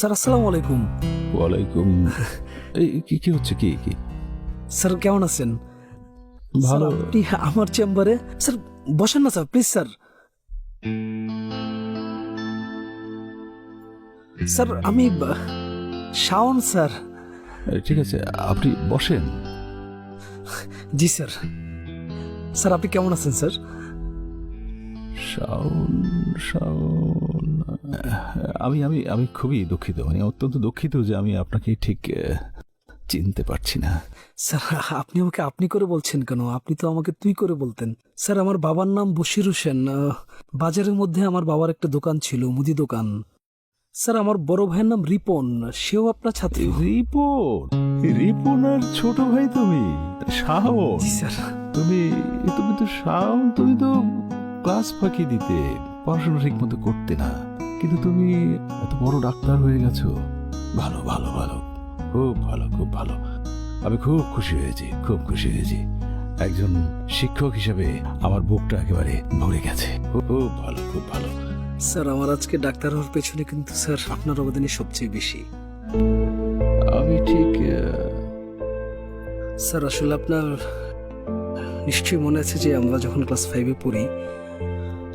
Sir আসসালামু আলাইকুম। ওয়ালাইকুম। এই কি কি হচ্ছে? কি কি? স্যার কেমন আছেন? ভালো। আপনি আমার চেম্বারে স্যার বসেন না স্যার প্লিজ স্যার। স্যার আমি শাওন স্যার। ঠিক আছে আপনি বসেন। জি স্যার। স্যার আপনি কেমন আছেন স্যার? শাওন শাওন। আমি আমি আমি খুবই দুঃখিত মানে অত্যন্ত দুঃখিত যে আমি আপনাকে ঠিক চিনতে পারছি না। স্যার আপনি আমাকে আপনি করে বলছেন কেন? আপনি তো আমাকে তুই করে বলতেন। স্যার আমার বাবার নাম বশির হোসেন। বাজারের মধ্যে আমার বাবার একটা দোকান ছিল মুদি দোকান। স্যার আমার বড় ভাইয়ের নাম রিপন। সেও আপনার ছাত্র। রিপন? রিপন আর ছোট ভাই তুমি? শাওন? স্যার। তুমি তুমি তো শাওন তুমি তো ক্লাস ফাঁকি দিতে পড়াশোনা ঠিক মতো করতে না। কিন্তু তুমি এত বড় ডাক্তার হয়ে গেছো। ভালো ভালো ভালো। খুব ভালো খুব ভালো। আমি খুব খুশি হয়েছি খুব খুশি হয়েছি। একজন শিক্ষক হিসেবে আমার বুকটা একেবারে ভরে গেছে। খুব ভালো খুব ভালো। স্যার আমার আজকে ডাক্তার হওয়ার পেছনে কিন্তু স্যার আপনার অবদানই সবচেয়ে বেশি। আমি ঠিক স্যার আসলে আপনার নিশ্চয়ই মনে আছে যে আমরা যখন ক্লাস ফাইভে পড়ি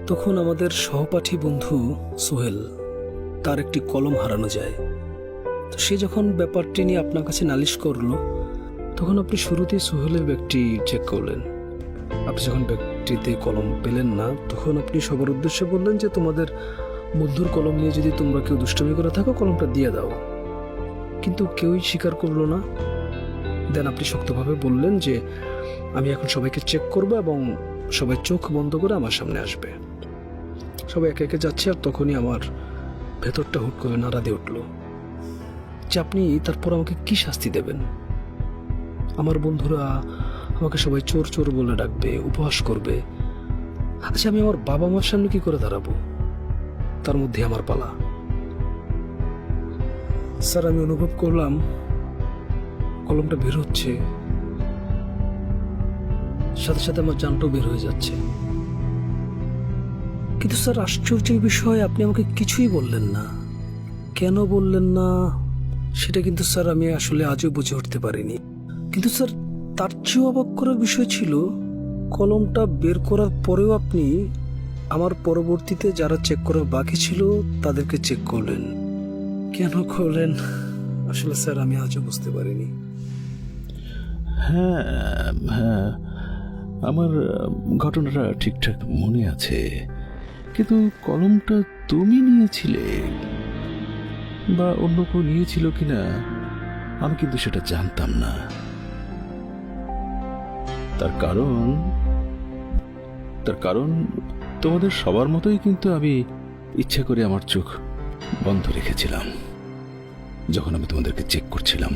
তখন আমাদের সহপাঠী বন্ধু সোহেল তার একটি কলম হারানো যায়। তো সে যখন ব্যাপারটি নিয়ে আপনার কাছে নালিশ করল, তখন আপনি শুরুতেই সোহেলের ব্যাগটি চেক করলেন। আপনি যখন ব্যাগটিতে কলম পেলেন না, তখন আপনি সবার উদ্দেশ্যে বললেন যে, তোমাদের বন্ধুর কলম নিয়ে যদি তোমরা কেউ দুষ্টামি করে থাকো, কলমটা দিয়ে দাও। কিন্তু কেউই স্বীকার করল না। দেন আপনি শক্তভাবে বললেন যে, আমি এখন সবাইকে চেক করব এবং সবাই চোখ বন্ধ করে আমার সামনে আসবে। সবাই একে একে যাচ্ছে আর তখনই আমার ভেতরটা হুট করে নাড়া দিয়ে উঠল যে আপনি তারপর আমাকে কি শাস্তি দেবেন? আমার বন্ধুরা আমাকে সবাই চোর চোর বলে ডাকবে, উপহাস করবে। আচ্ছা আমি আমার বাবা মার সামনে কি করে দাঁড়াবো? তার মধ্যে আমার পালা। স্যার, আমি অনুভব করলাম কলমটা বের হচ্ছে। সাথে সাথে আমার জানটাও বের হয়ে যাচ্ছে। কিন্তু স্যার, আশ্চর্যের বিষয়, আপনি আমাকে কিছুই বললেন না। কেন বললেন না? সেটা কিন্তু স্যার, আমি আসলে আজও বুঝে উঠতে পারিনি। কিন্তু স্যার, তার চেয়েও অবাক করার বিষয় ছিল, কলমটা বের করার পরেও আপনি আমার পরবর্তীতে যারা চেক করা বাকি ছিল, তাদেরকে চেক করলেন। কেন করলেন? আসলে স্যার, আমি আজও বুঝতে পারিনি। হ্যাঁ হ্যাঁ আমার ঘটনাটা ঠিকঠাক মনে আছে। কিন্তু কলমটা তুমি নিয়েছিলে। বা অন্য কেউ নিয়েছিল কিনা, আমি কিন্তু সেটা জানতাম না। তার কারণ তার কারণ তোমাদের সবার মতোই কিন্তু আমি ইচ্ছা করে আমার চোখ বন্ধ রেখেছিলাম, যখন আমি তোমাদেরকে চেক করছিলাম।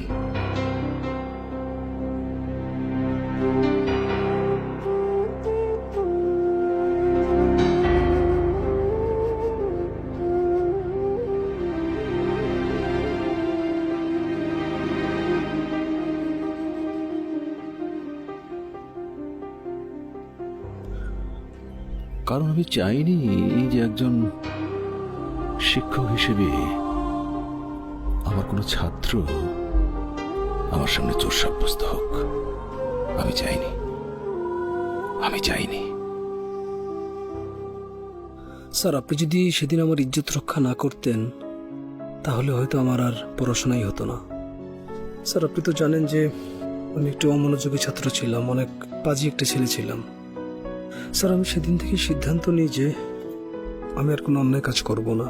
কারণ আমি চাইনি যে একজন শিক্ষক হিসেবে আমার কোনো ছাত্র আমার সামনে চোর সাব্যস্ত হোক। আমি চাইনি। আমি চাইনি। স্যার, আপনি যদি সেদিন আমার ইজ্জত রক্ষা না করতেন, তাহলে হয়তো আমার আর পড়াশোনাই হতো না। স্যার, আপনি তো জানেন যে আমি একটু অমনোযোগী ছাত্র ছিলাম, অনেক পাজি একটা ছেলে ছিলাম। স্যার, আমি সেদিন থেকে সিদ্ধান্ত নিই যে আমি আর কোনো অন্যায় কাজ করব না।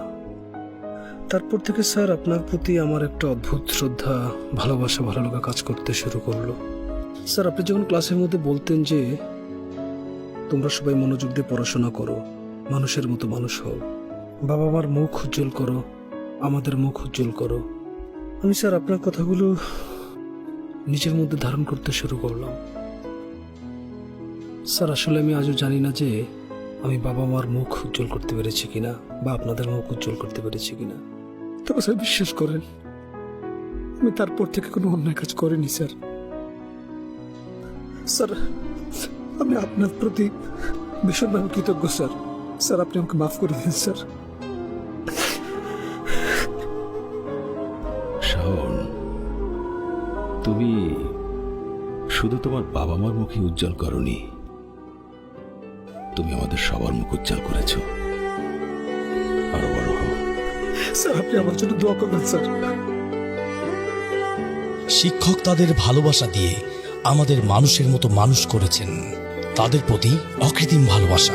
তারপর থেকে স্যার, আপনার প্রতি আমার একটা অদ্ভুত শ্রদ্ধা, ভালোবাসা ভালো লাগা কাজ করতে শুরু করল। স্যার, আপনি যখন ক্লাসের মধ্যে বলতেন যে তোমরা সবাই মনোযোগ দিয়ে পড়াশোনা করো, মানুষের মতো মানুষ হও, বাবা মার মুখ উজ্জ্বল করো, আমাদের মুখ উজ্জ্বল করো, আমি স্যার আপনার কথাগুলো নিজের মধ্যে ধারণ করতে শুরু করলাম। স্যার, আসলে আমি আজও জানি না যে আমি বাবা মার মুখ উজ্জ্বল করতে পেরেছি কিনা বা আপনাদের মুখ উজ্জ্বল করতে পেরেছি কিনা। তবে স্যার, বিশ্বাস করেন, আমি তারপর থেকে কোনো অন্যায় কাজ করিনি, স্যার। স্যার, আমি আপনার প্রতি ভীষণভাবে কৃতজ্ঞ, স্যার। স্যার, আপনি আমাকে মাফ করে দিন, স্যার। তুমি শুধু তোমার বাবা মার মুখে উজ্জ্বল করনি। তুমি আমাদের সবার মুখ উজ্জ্বল করেছ। আরও বড় হও স্যার আপনি আমার জন্য দোয়া করবেন স্যার। শিক্ষক তাদের ভালোবাসা দিয়ে আমাদের মানুষের মতো মানুষ করেছেন। তাদের প্রতি অকৃত্রিম ভালোবাসা।